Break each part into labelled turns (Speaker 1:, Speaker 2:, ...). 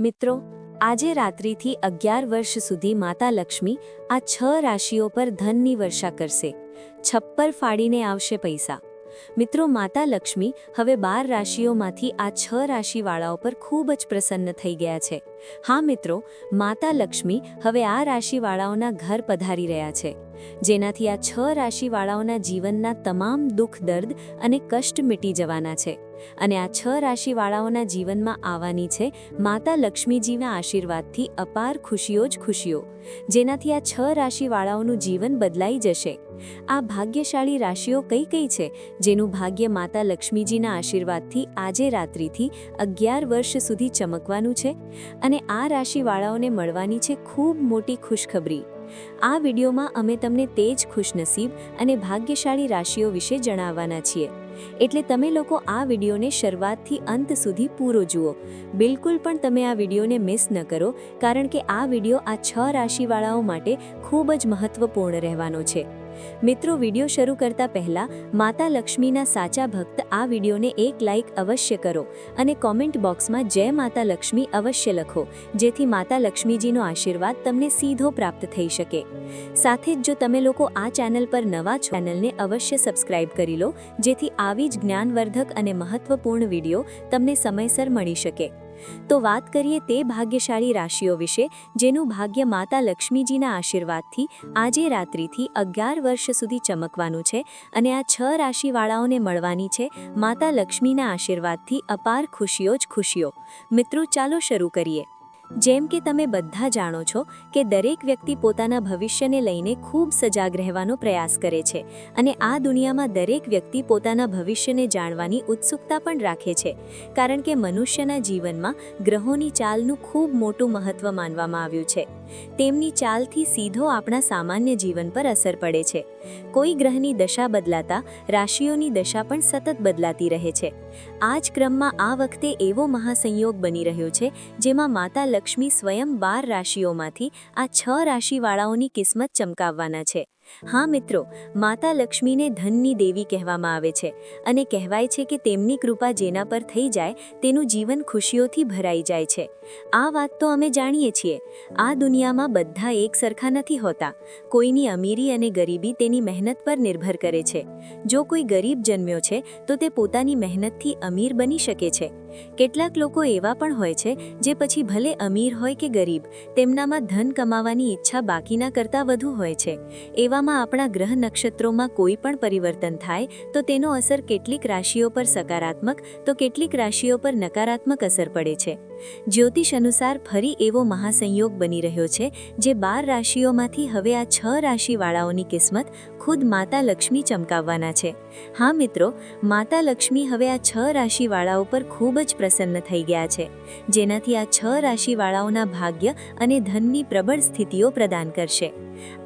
Speaker 1: મિત્રો, આજે રાત્રિથી અગિયાર વર્ષ સુધી માતા લક્ષ્મી આ છ રાશિઓ પર ધનની વર્ષા કરશે. છપ્પર ફાડીને આવશે પૈસા. મિત્રો, માતા લક્ષ્મી હવે બાર રાશિઓમાંથી આ છ રાશિવાળાઓ પર ખૂબ જ પ્રસન્ન થઈ ગયા છે. હા, મિત્રો, માતા લક્ષ્મી હવે આ રાશિવાળાઓના ઘર પધારી રહ્યા છે, જેનાથી આ છ રાશિવાળાઓના જીવનના તમામ દુઃખ દર્દ અને કષ્ટ મીટી જવાના છે. અને આ છ રાશિવાળાઓના જીવનમાં આવવાની છે માતા લક્ષ્મીજીના આશીર્વાદથી અપાર ખુશીઓ જ ખુશીઓ, જેનાથી આ છ રાશિવાળાઓનું જીવન બદલાઈ જશે. આ ભાગ્યશાળી રાશિઓ કઈ કઈ છે? જેનું ભાગ્ય માતા લક્ષ્મીજીના આશીર્વાદથી આજે રાત્રિથી અગિયાર વર્ષ સુધી ચમકવાનું છે અને આ રાશિવાળાઓને મળવાની છે ખૂબ મોટી ખુશખબરી. આ વિડીયોમાં અમે તમને તે જ ખુશનસીબ અને ભાગ્યશાળી રાશિઓ વિશે જણાવવાના છીએ. એટલે તમે લોકો આ વિડીયોને શરૂઆતથી અંત સુધી પૂરો જુઓ. બિલકુલ પણ તમે આ વિડીયોને મિસ ન કરો, કારણ કે આ વીડિયો આ છ રાશિવાળાઓ માટે ખૂબ જ મહત્વપૂર્ણ રહેવાનો છે. મિત્રો, વીડિયો શરૂ કરતા પહેલા માતા લક્ષ્મીના સાચા ભક્ત આ વિડીયોને એક લાઇક અવશ્ય કરો અને કોમેન્ટ બોક્સમાં જય માતા લક્ષ્મી અવશ્ય લખો, જેથી માતા લક્ષ્મીજીનો આશીર્વાદ તમને સીધો પ્રાપ્ત થઈ શકે. સાથે જ જો તમે લોકો આ ચેનલ પર નવા ચેનલને અવશ્ય સબસ્ક્રાઇબ કરી લો, જેથી આવી જ જ્ઞાનવર્ધક અને મહત્વપૂર્ણ વીડિયો તમને સમયસર મળી શકે. તો વાત કરીએ તે ભાગ્યશાળી રાશિઓ વિશે, જેનું ભાગ્ય માતા લક્ષ્મીજીના આશીર્વાદથી આજે રાત્રિથી અગિયાર વર્ષ સુધી ચમકવાનું છે અને આ છ રાશિવાળાઓને મળવાની છે માતા લક્ષ્મીના આશીર્વાદથી અપાર ખુશીઓ જ ખુશીઓ. મિત્રો, ચાલો શરૂ કરીએ. જેમ કે તમે બધા જાણો છો કે દરેક વ્યક્તિ પોતાના ભવિષ્યને લઈને ખૂબ સજાગ રહેવાનો પ્રયાસ કરે છે અને આ દુનિયામાં દરેક વ્યક્તિ પોતાના ભવિષ્યને જાણવાની ઉત્સુકતા પણ રાખે છે. કારણ કે મનુષ્યના જીવનમાં ગ્રહોની ચાલનું ખૂબ મોટું મહત્વ માનવામાં આવ્યું છે. તેમની ચાલથી સીધો આપણા સામાન્ય જીવન પર અસર પડે છે. કોઈ ગ્રહની દશા બદલાતા રાશિઓની દશા પણ સતત બદલાતી રહે છે. આ જ ક્રમમાં આ વખતે એવો મહાસંયોગ બની રહ્યો છે, જેમાં માતા લક્ષ્મી સ્વયં બાર રાશિઓમાંથી આ છ રાશિવાળાઓની કિસ્મત ચમકાવવાના છે. હા, મિત્રો, માતા લક્ષ્મીને ધનની દેવી કહેવામાં આવે છે અને કહેવાય છે કે તેમની કૃપા જેના પર થઈ જાય તેનું જીવન ખુશીઓથી ભરાઈ જાય છે. આ વાત તો અમે જાણીએ છીએ. આ દુનિયામાં બધા એક સરખા નથી હોતા. કોઈની અમીરી અને ગરીબી તેની મહેનત પર નિર્ભર કરે છે. જો કોઈ ગરીબ જન્મ્યો છે, તો તે પોતાની મહેનતથી અમીર બની શકે છે. કેટલાક લોકો એવા પણ હોય છે, જે પછી ભલે અમીર હોય કે ગરીબ, તેમનામાં ધન કમાવાની ઈચ્છા બાકીના કરતાં વધુ હોય છે. એવામાં આપણા ગ્રહ નક્ષત્રોમાં કોઈ પણ પરિવર્તન થાય, તો તેનો અસર કેટલીક રાશિઓ પર સકારાત્મક, તો કેટલીક રાશિઓ પર નકારાત્મક અસર પડે છે. જ્યોતિષ અનુસાર ફરી એવો મહાસંયોગ બની રહ્યો છે, જે બાર રાશિઓમાંથી હવે આ છ રાશિવાળાઓની કિસ્મત ખુદ માતા લક્ષ્મી ચમકાવવાના છે. હા મિત્રો, માતા લક્ષ્મી હવે આ છ રાશિવાળાઓ પર ખૂબ જ પ્રસન્ન થઈ ગયા છે, જેનાથી આ છ રાશિવાળાઓના ભાગ્ય અને ધનની પ્રબળ સ્થિતિઓ પ્રદાન કરશે.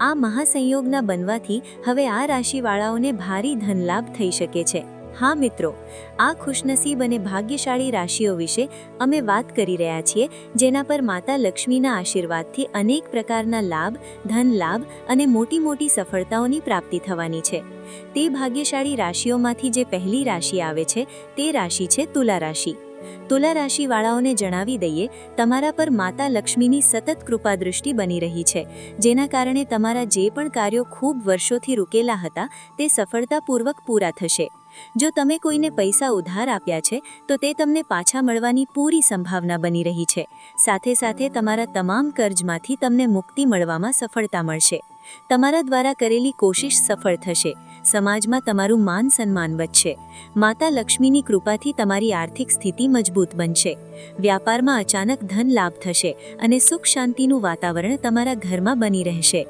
Speaker 1: આ મહાસંયોગના બનવાથી હવે આ રાશિવાળાઓને ભારી ધનલાભ થઈ શકે છે. હા મિત્રો, આ ખુશનસીબ અને ભાગ્યશાળી રાશિઓ વિશે અમે વાત કરી રહ્યા છીએ, જેના પર માતા લક્ષ્મીના આશીર્વાદથી અનેક પ્રકારના લાભ ધન લાભ અને મોટી મોટી સફળતાઓની પ્રાપ્તિ થવાની છે. તે ભાગ્યશાળી રાશિઓમાંથી જે પહેલી રાશિ આવે છે, તે રાશિ છે તુલા રાશિ. તુલા રાશિવાળાઓને જણાવી દઈએ, તમારા પર માતા લક્ષ્મીની સતત કૃપા દૃષ્ટિ બની રહી છે. જેના કારણે તમારા જે પણ કાર્યો ખૂબ વર્ષોથી રૂકેલા હતા, તે સફળતાપૂર્વક પૂરા થશે. જો તમે કોઈને પૈસા ઉધાર આપ્યા છે, તો તે તમને પાછા મળવાની પૂરી સંભાવના બની રહી છે. સાથે સાથે તમારા તમામ કર્જમાંથી તમને મુક્તિ મળવામાં સફળતા મળશે. તમારા દ્વારા કરેલી કોશિશ સફળ થશે. સમાજમાં તમારું માન સન્માન વધશે. માતા લક્ષ્મીની કૃપાથી તમારી આર્થિક સ્થિતિ મજબૂત બનશે. વ્યાપારમાં અચાનક ધન લાભ થશે અને સુખ શાંતિનું વાતાવરણ તમારા ઘરમાં બની રહેશે.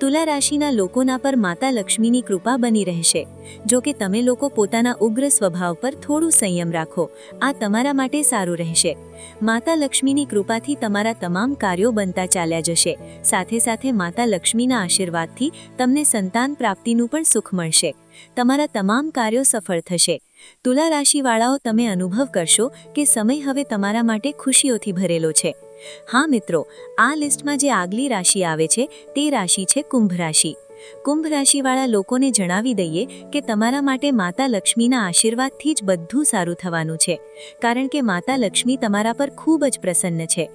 Speaker 1: તુલા રાશિના લોકોના પર માતા લક્ષ્મીની કૃપા બની રહેશે. જો કે તમે લોકો પોતાના ઉગ્ર સ્વભાવ પર થોડું સંયમ રાખો. આ તમારા માટે સારું રહેશે. માતા લક્ષ્મીની કૃપાથી તમારા તમામ કાર્યો બનતા ચાલ્યા જશે. સાથે સાથે માતા લક્ષ્મીના આશીર્વાદથી તમને સંતાન પ્રાપ્તિનું પણ સુખ મળશે. તમારા તમામ કાર્યો સફળ થશે. તુલા રાશિવાળાઓ તમે અનુભવ કરશો કે સમય હવે તમારા માટે ખુશીઓથી ભરેલો છે. હા મિત્રો, આ લિસ્ટમાં જે આગલી રાશિ આવે છે, તે રાશિ છે કુંભ રાશિ. કુંભ રાશિવાળા લોકોને જણાવી દઈએ કે તમારા માટે માતા લક્ષ્મીના આશીર્વાદથી જ બધું સારું થવાનું છે, કારણ કે માતા લક્ષ્મી તમારા પર ખૂબ જ પ્રસન્ન છે.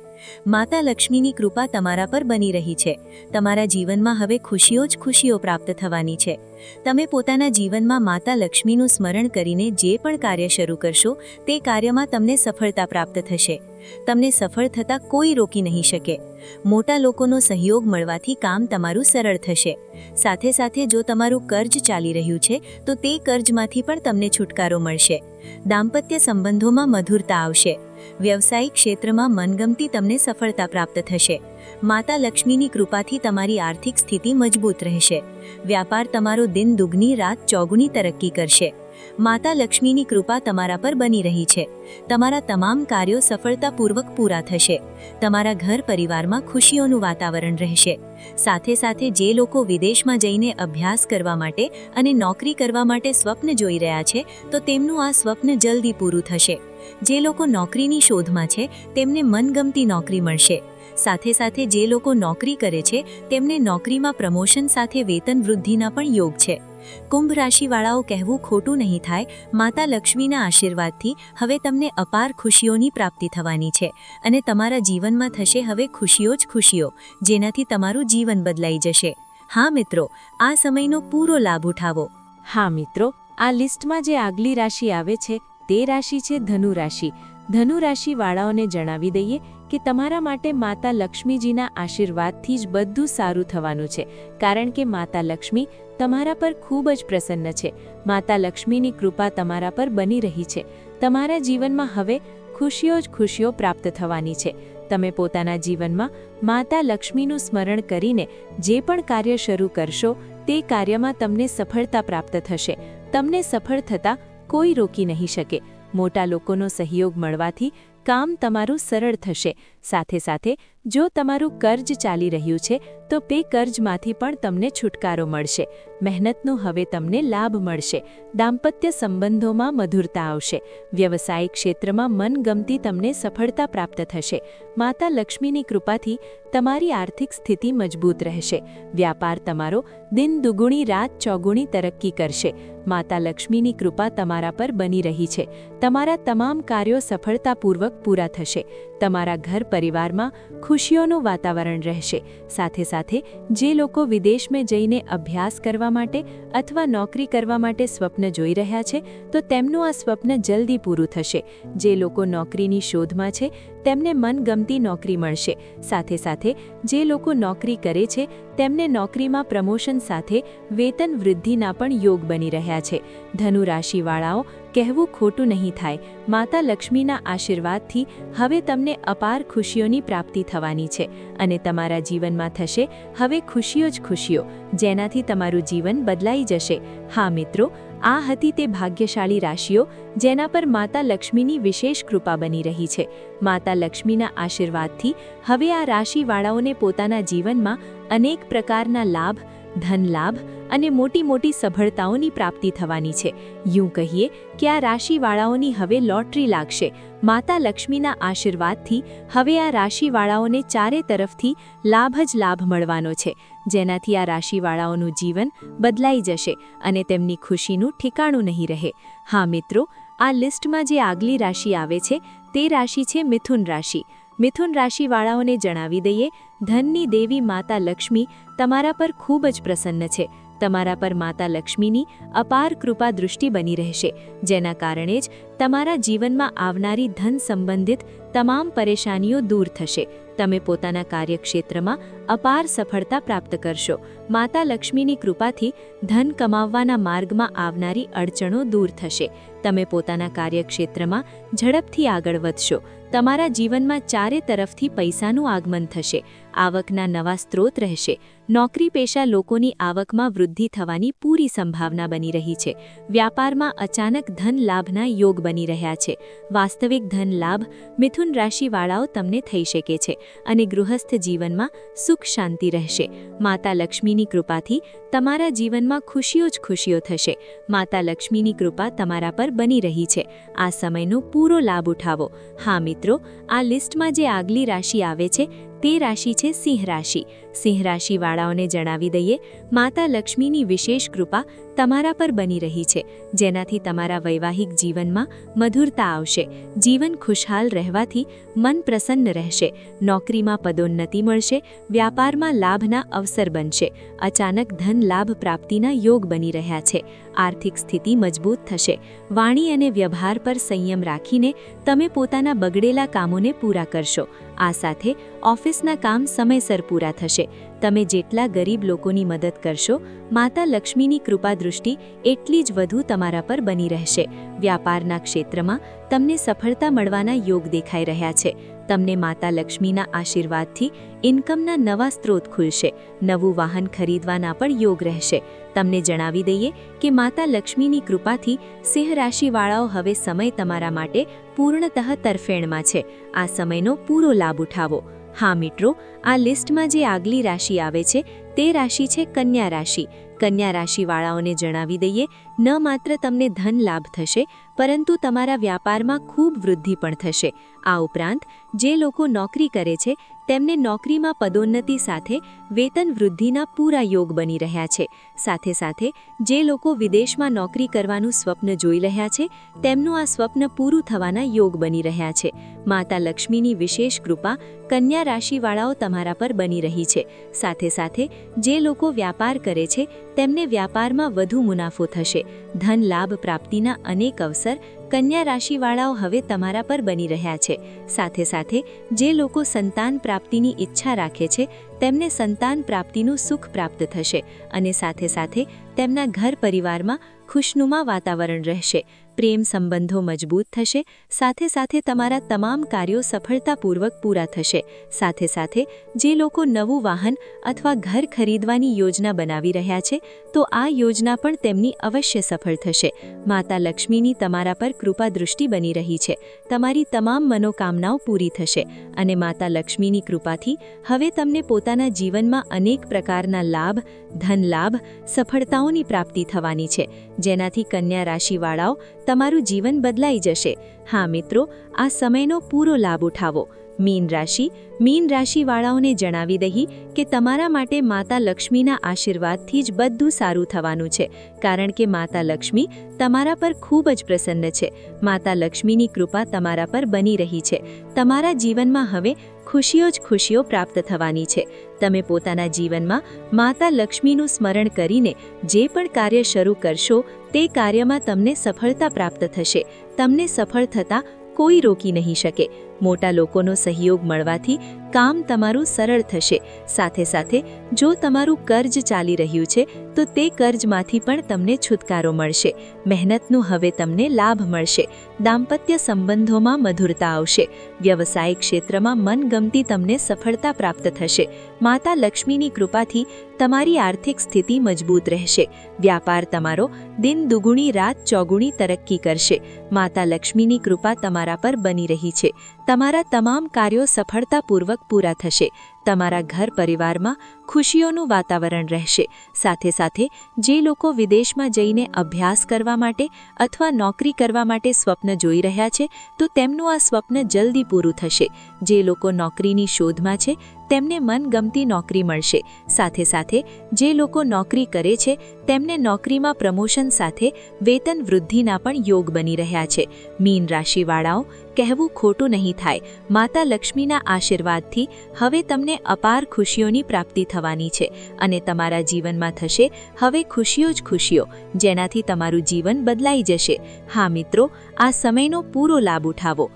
Speaker 1: માતા લક્ષ્મીની કૃપા તમારા પર બની રહી છે. તમારા જીવનમાં હવે ખુશીઓ જ ખુશીઓ પ્રાપ્ત થવાની છે. તમે પોતાના જીવનમાં માતા લક્ષ્મીનું સ્મરણ કરીને જે પણ કાર્ય શરૂ કરશો, તે કાર્યમાં તમને સફળતા પ્રાપ્ત થશે. તમને સફળ થતાં કોઈ રોકી નહીં શકે. મોટા લોકોનો સહયોગ મળવાથી કામ તમારું સરળ થશે. સાથે સાથે જો તમારું કર્જ ચાલી રહ્યું છે, તો તે કર્જમાંથી પણ તમને છુટકારો મળશે. દાંપત્ય સંબંધોમાં મધુરતા આવશે. વ્યવસાયિક ક્ષેત્રમાં મનગમતી તમને સફળતા પ્રાપ્ત થશે. માતા લક્ષ્મીની કૃપાથી તમારી આર્થિક સ્થિતિ મજબૂત રહેશે. વ્યાપાર તમારો દિન દુગની રાત ચોગુની તરક્કી કરશે. માતા લક્ષ્મીની કૃપા તમારા પર બની રહી છે. તમારા તમામ કાર્યો સફળતાપૂર્વક પૂરા થશે. તમારા ઘર પરિવારમાં ખુશીઓનું વાતાવરણ રહેશે. સાથે સાથે જે લોકો વિદેશમાં જઈને અભ્યાસ કરવા માટે અને નોકરી કરવા માટે સ્વપ્ન જોઈ રહ્યા છે, તો તેમનું આ સ્વપ્ન જલ્દી પૂરું થશે. જે લોકો નોકરીની શોધમાં છે, તેમને મનગમતી નોકરી મળશે. સાથે સાથે જે લોકો નોકરી કરે છે, તેમને નોકરીમાં પ્રમોશન સાથે વેતન વૃદ્ધિના પણ યોગ છે. કુંભ રાશિવાળાઓ કહેવું ખોટું નહીં થાય. માતા લક્ષ્મીના આશીર્વાદથી હવે તમને અપાર ખુશીઓની પ્રાપ્તિ થવાની છે અને તમારા જીવનમાં થશે હવે ખુશીઓ જ ખુશીઓ, જેનાથી તમારું જીવન બદલાઈ જશે. હા મિત્રો, આ સમયનો પૂરો લાભ ઉઠાવો.
Speaker 2: હા મિત્રો, આ લિસ્ટમાં જે આગલી રાશિ આવે છે તે રાશિ છે ધનુ રાશિ. ધનુ રાશિવાળાઓને જણાવી દઈએ કે તમારા માટે માતા લક્ષ્મીજીના આશીર્વાદથી જ બધું સારું થવાનું છે. કારણ કે માતા લક્ષ્મી તમારા પર ખૂબ જ પ્રસન્ન છે. માતા લક્ષ્મીની કૃપા તમારા પર બની રહી છે. તમારા જીવનમાં હવે ખુશીઓ જ ખુશીઓ પ્રાપ્ત થવાની છે. તમે પોતાના જીવનમાં માતા લક્ષ્મીનું સ્મરણ કરીને જે પણ કાર્ય શરૂ કરશો, તે કાર્યમાં તમને સફળતા પ્રાપ્ત થશે. તમને સફળ થતાં કોઈ રોકી નહીં શકે. મોટા લોકોનો સહયોગ મળવાથી કામ તમારું સરળ થશે. સાથે સાથે, જો તમારું કર્જ ચાલી રહ્યું છે, તો તે કર્જમાંથી પણ તમને છુટકારો મળશે. મહેનતનો હવે તમને લાભ મળશે. દાંપત્ય સંબંધોમાં મધુરતા આવશે. વ્યવસાયિક ક્ષેત્રમાં મનગમતી તમને સફળતા પ્રાપ્ત થશે. માતા લક્ષ્મીની કૃપાથી તમારી આર્થિક સ્થિતિ મજબૂત રહેશે. વ્યાપાર તમારો દિન દુગુણી રાત ચોગુણી તરક્કી કરશે. માતા લક્ષ્મીની કૃપા તમારા પર બની રહી છે. તમારા તમામ કાર્યો સફળતાપૂર્વક પૂરા થશે. તમારા ઘર પરિવારમાં ખુશીઓનું વાતાવરણ રહેશે. સાથે સાથે, જે લોકો વિદેશમાં જઈને અભ્યાસ કરવા માટે અથવા નોકરી કરવા માટે સ્વપ્ન જોઈ રહ્યા છે, તો તેમનું આ સ્વપ્ન જલ્દી પૂરું થશે. જે લોકો નોકરીની શોધમાં છે, તેમને મનગમતી નોકરી મળશે. સાથે સાથે, જે લોકો નોકરી કરે છે, તેમને નોકરીમાં પ્રમોશન સાથે વેતન વૃદ્ધિના પણ યોગ બની રહ્યા છે. ધનુ રાશિવાળાઓ કહેવું ખોટું નહીં થાય. માતા લક્ષ્મીના આશીર્વાદથી હવે તમને અપાર ખુશીઓની પ્રાપ્તિ થવાની છે અને તમારા જીવનમાં થશે હવે ખુશીઓ જ ખુશીઓ, જેનાથી તમારું જીવન બદલાઈ જશે. હા મિત્રો, આ હતી તે ભાગ્યશાળી રાશિઓ, જેના પર માતા લક્ષ્મીની વિશેષ કૃપા બની રહી છે. માતા લક્ષ્મીના આશીર્વાદથી હવે આ રાશિવાળાઓને પોતાના જીવનમાં અનેક પ્રકારના લાભ ધન લાભ અને મોટી મોટી સફળતાઓની પ્રાપ્તિ થવાની છે. યું કહીએ કે આ રાશિવાળાઓની હવે લોટરી લાગશે. માતા લક્ષ્મીના આશીર્વાદથી હવે આ રાશિવાળાઓને ચારે તરફથી લાભ જ લાભ મળવાનો છે. જેનાથી આ રાશિવાળાઓનું જીવન બદલાઈ જશે અને તેમની ખુશીનું ઠેકાણું નહીં રહે. હા મિત્રો, આ લિસ્ટમાં જે આગલી રાશિ આવે છે તે રાશિ છે મિથુન રાશિ. મિથુન રાશિવાળાઓને જણાવી દઈએ, ધનની દેવી માતા લક્ષ્મી તમારા પર ખૂબ જ પ્રસન્ન છે. તમારા પર માતા લક્ષ્મીની અપાર કૃપા દૃષ્ટિ બની રહેશે, જેના કારણે જ તમારા જીવનમાં આવનારી ધન સંબંધિત તમામ પરેશાનીઓ દૂર થશે. તમે પોતાના કાર્યક્ષેત્રમાં અપાર સફળતા પ્રાપ્ત કરશો. માતા લક્ષ્મીની કૃપાથી ધન કમાવવાના માર્ગમાં આવનારી અડચણો દૂર થશે. તમે પોતાના કાર્યક્ષેત્રમાં ઝડપથી આગળ વધશો. તમારા જીવનમાં ચારે તરફથી પૈસાનું આગમન થશે. આવકના નવા સ્ત્રોત રહેશે. નોકરી પેશા લોકોની આવકમાં વૃદ્ધિ થવાની પૂરી સંભાવના બની રહી છે. વ્યાપારમાં અચાનક ધન લાભના યોગ બની રહ્યા છે. વાસ્તવિક ધન લાભ મિથુન રાશિવાળાઓ તમને થઈ શકે છે અને ગૃહસ્થ જીવનમાં સુખ શાંતિ રહેશે. માતા લક્ષ્મીની કૃપાથી તમારા જીવનમાં ખુશીઓ જ ખુશીઓ થશે. માતા લક્ષ્મીની કૃપા તમારા પર બની રહી છે. આ સમયનો પૂરો લાભ ઉઠાવો. હા મિત્રો, આ લિસ્ટમાં જે આગલી રાશિ આવે છે
Speaker 1: તે રાશિ છે સિંહ રાશિ. સિંહ રાશિવાળાઓને જણાવી દઈએ, માતા લક્ષ્મીની વિશેષ કૃપા તમારા પર બની રહી છે. જેનાથી તમારા વૈવાહિક જીવનમાં મધુરતા આવશે. જીવન ખુશહાલ રહેવાથી મન પ્રસન્ન રહેશે. નોકરીમાં પદોન્નતિ મળશે, વ્યાપારમાં લાભના અવસર બનશે. અચાનક ધન લાભ પ્રાપ્તિના યોગ બની રહ્યા છે. આર્થિક સ્થિતિ મજબૂત થશે. વાણી અને વ્યવહાર પર સંયમ રાખીને તમે પોતાના બગડેલા કામોને પૂરા કરશો. આ સાથે ઓફિસના કામ સમયસર પૂરા થશે. તમે જેટલા ગરીબ લોકોની મદદ કરશો, માતા લક્ષ્મીની કૃપા દૃષ્ટિ એટલી જ વધુ તમારા પર બની રહેશે. વ્યાપારના ક્ષેત્રમાં તમને સફળતા મળવાના યોગ દેખાઈ રહ્યા છે. તમને માતા લક્ષ્મીના આશીર્વાદથી ઇન્કમના નવા સ્ત્રોત ખુલશે, નવું વાહન ખરીદવાના પણ યોગ રહેશે. તમને જણાવી દઈએ કે માતા લક્ષ્મીની કૃપાથી સિંહ રાશિવાળાઓ હવે સમય તમારા માટે પૂર્ણતઃ તરફેણમાં છે. આ સમયનો પૂરો લાભ ઉઠાવો. હા મિત્રો, આ લિસ્ટમાં જે આગલી રાશિ આવે છે તે રાશિ છે કન્યા રાશિ. કન્યા રાશિવાળાઓને જણાવી દઈએ ન માત્ર તમને ધન લાભ થશે, પરંતુ તમારા વ્યાપારમાં ખૂબ વૃદ્ધિ પણ થશે. આ ઉપરાંત, જે લોકો નોકરી કરે છે, તેમને નોકરીમાં પદોન્નતિ સાથે વેતન વૃદ્ધિના પૂરા યોગ બની રહ્યા છે. સાથે સાથે, જે લોકો વિદેશમાં નોકરી કરવાનું સ્વપ્ન જોઈ રહ્યા છે, તેમનું આ સ્વપ્ન પૂરું થવાના યોગ બની રહ્યા છે. માતા લક્ષ્મીની વિશેષ કૃપા કન્યા રાશિવાળાઓ તમારા પર બની રહી છે. સાથે સાથે, જે લોકો વ્યાપાર કરે છે, તેમને વ્યાપારમાં વધુ મુનાફો થશે. ધન લાભ પ્રાપ્તિના અનેક અવસર કન્યા રાશિવાળાઓ હવે તમારા પર બની રહ્યા છે. સાથે સાથે જે લોકો સંતાન પ્રાપ્તિની ઈચ્છા રાખે છે, તેમને સંતાન પ્રાપ્તિનું સુખ પ્રાપ્ત થશે અને સાથે સાથે તેમના ઘર પરિવારમાં ખુશનુમા વાતાવરણ રહેશે. પ્રેમ સંબંધો મજબૂત થશે, સાથે સાથે તમારા તમામ કાર્યો સફળતાપૂર્વક પૂરા થશે. સાથે સાથે, જે લોકો નવું વાહન અથવા ઘર ખરીદવાની યોજના બનાવી રહ્યા છે, તો આ યોજના પણ તેમની અવશ્ય સફળ થશે. માતા લક્ષ્મીની તમારા પર કૃપા દૃષ્ટિ બની રહી છે. તમારી તમામ મનોકામનાઓ પૂરી થશે અને માતા લક્ષ્મીની કૃપાથી હવે તમને પોતાના જીવનમાં અનેક પ્રકારના લાભ ધન લાભ સફળતાઓની પ્રાપ્તિ થવાની છે. જેનાથી કન્યા રાશિવાળાઓ તમારું જીવન બદલાઈ જશે. હા, મિત્રો, આ સમયનો પૂરો લાભ ઉઠાવો. મીન રાશિ, મીન રાશિવાળાઓને જણાવી દહી કે તમારા માટે માતા લક્ષ્મીના આશીર્વાદથી જ બધું સારું થવાનું છે. કારણ કે માતા લક્ષ્મી તમારા પર ખૂબ જ પ્રસન્ન છે. માતા લક્ષ્મીની કૃપા તમારા પર બની રહી છે. તમારા જીવનમાં હવે ખુશીઓ જ ખુશીઓ પ્રાપ્ત થવાની છે. તમે પોતાના જીવનમાં માતા લક્ષ્મીનું સ્મરણ કરીને જે પણ કાર્ય શરૂ કરશો, તે કાર્યમાં તમને સફળતા પ્રાપ્ત થશે. તમને સફળ થતાં કોઈ રોકી નહીં શકે. મોટા લોકોનો સહયોગ મળવાથી કામ તમારું સરળ થશે. સાથે સાથે, જો તમારું કર્જ ચાલી રહ્યું છે, તો તે કર્જમાંથી પણ તમને છુટકારો મળશે. મહેનતનું હવે તમને લાભ મળશે. દાંપત્ય સંબંધોમાં મધુરતા આવશે. વ્યવસાય ક્ષેત્રમાં મનગમતી તમને સફળતા પ્રાપ્ત થશે. માતા લક્ષ્મીની કૃપાથી તમારી આર્થિક સ્થિતિ મજબૂત રહેશે. વ્યાપાર તમારો દિન દુગુણી, રાત ચોગુણી તરક્કી કરશે. માતા લક્ષ્મીની કૃપા તમારા પર બની રહી છે. તમારા તમામ કાર્યો સફળતાપૂર્વક પૂરા થશે. તમારા ઘર પરિવારમાં ખુશીઓનું વાતાવરણ રહેશે. સાથે સાથે, જે લોકો વિદેશમાં જઈને અભ્યાસ કરવા માટે અથવા નોકરી કરવા માટે સ્વપ્ન જોઈ રહ્યા છે, તો તેમનું આ સ્વપ્ન જલ્દી પૂરું થશે. જે લોકો નોકરીની શોધમાં છે, તેમને મનગમતી નોકરી મળશે. સાથે સાથે, જે લોકો નોકરી કરે છે, તેમને નોકરીમાં પ્રમોશન સાથે વેતન વૃદ્ધિના પણ યોગ બની રહ્યા છે. મીન રાશિવાળાઓ કહેવું ખોટું નહીં થાય. માતા લક્ષ્મીના આશીર્વાદથી હવે તમને અપાર ખુશીઓની પ્રાપ્તિ થવાની છે અને તમારા જીવનમાં થશે હવે ખુશીઓ જ ખુશીઓ, જેનાથી તમારું જીવન બદલાઈ જશે. હા મિત્રો, આ સમયનો પૂરો લાભ ઉઠાવો.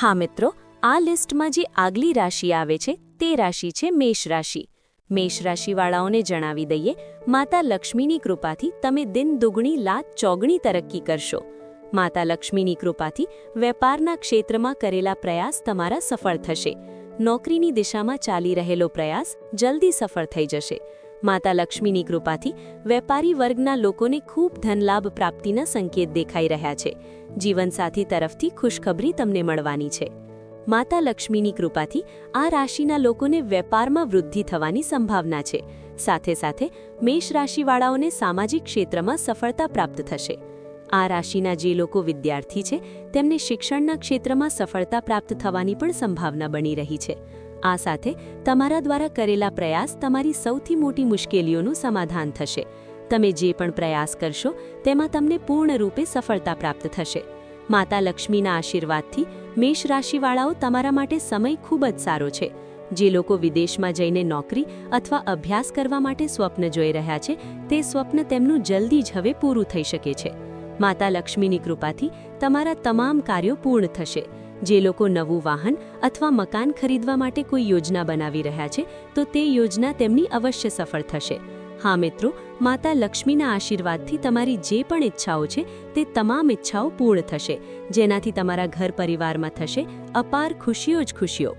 Speaker 2: હા મિત્રો, આ લિસ્ટમાં જે આગલી રાશિ આવે છે તે રાશિ છે મેષ રાશિ. મેષ રાશિવાળાઓને જણાવી દઈએ, માતા લક્ષ્મીની કૃપાથી તમે દિન દુગણી, લાત ચોગણી તરક્કી કરશો. માતા લક્ષ્મીની કૃપાથી વેપારના ક્ષેત્રમાં કરેલા પ્રયાસ તમારા સફળ થશે. નોકરીની દિશામાં ચાલી રહેલો પ્રયાસ જલ્દી સફળ થઈ જશે. માતા લક્ષ્મીની કૃપાથી વેપારી વર્ગના લોકોને ખૂબ ધનલાભ પ્રાપ્તિના સંકેત દેખાઈ રહ્યા છે. જીવનસાથી તરફથી ખુશખબરી તમને મળવાની છે. માતા લક્ષ્મીની કૃપાથી આ રાશિના લોકોને વેપારમાં વૃદ્ધિ થવાની સંભાવના છે. સાથે સાથે મેષ રાશિવાળાઓને સામાજિક ક્ષેત્રમાં સફળતા પ્રાપ્ત થશે. આ રાશિના જે લોકો વિદ્યાર્થી છે, તેમને શિક્ષણના ક્ષેત્રમાં સફળતા પ્રાપ્ત થવાની પણ સંભાવના બની રહી છે.
Speaker 1: આ સાથે તમારા દ્વારા કરેલા પ્રયાસ તમારી સૌથી મોટી મુશ્કેલીઓનું સમાધાન થશે. તમે જે પણ પ્રયાસ કરશો, તેમાં તમને પૂર્ણ રૂપે સફળતા પ્રાપ્ત થશે. માતા લક્ષ્મીના આશીર્વાદથી મેષ રાશિવાળાઓ તમારા માટે સમય ખૂબ જ સારો છે. જે લોકો વિદેશમાં જઈને નોકરી અથવા અભ્યાસ કરવા માટે સ્વપ્ન જોઈ રહ્યા છે, તે સ્વપ્ન તેમનું જલ્દી જ હવે પૂરું થઈ શકે છે. માતા લક્ષ્મીની કૃપાથી તમારા તમામ કાર્યો પૂર્ણ થશે. જે લોકો નવું વાહન અથવા મકાન ખરીદવા માટે કોઈ યોજના બનાવી રહ્યા છે, તો તે યોજના તેમની અવશ્ય સફળ થશે. હા મિત્રો, માતા લક્ષ્મીના આશીર્વાદથી તમારી જે પણ ઈચ્છાઓ છે, તે તમામ ઈચ્છાઓ પૂર્ણ થશે. જેનાથી તમારા ઘર પરિવારમાં થશે અપાર ખુશીઓ જ ખુશીઓ.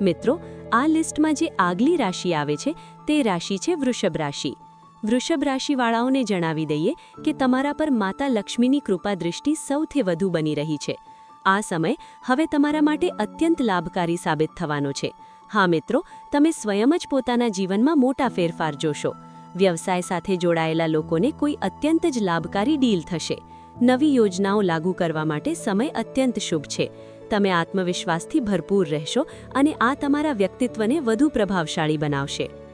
Speaker 1: મિત્રો, આ લિસ્ટમાં જે આગલી રાશિ આવે છે, તે રાશિ છે વૃષભ રાશિ. વૃષભ રાશિવાળાઓને જણાવી દઈએ કે તમારા પર માતા લક્ષ્મીની કૃપા દૃષ્ટિ સૌથી વધુ બની રહી છે. આ સમય હવે તમારા માટે અત્યંત લાભકારી સાબિત થવાનો છે. હા મિત્રો, તમે સ્વયં જ પોતાના જીવનમાં મોટા ફેરફાર જોશો. વ્યવસાય સાથે જોડાયેલા લોકોને કોઈ અત્યંત જ લાભકારી ડીલ થશે. નવી યોજનાઓ લાગુ કરવા માટે સમય અત્યંત શુભ છે. તમે આત્મવિશ્વાસથી ભરપૂર રહેશો અને આ તમારા વ્યક્તિત્વને વધુ પ્રભાવશાળી બનાવશે.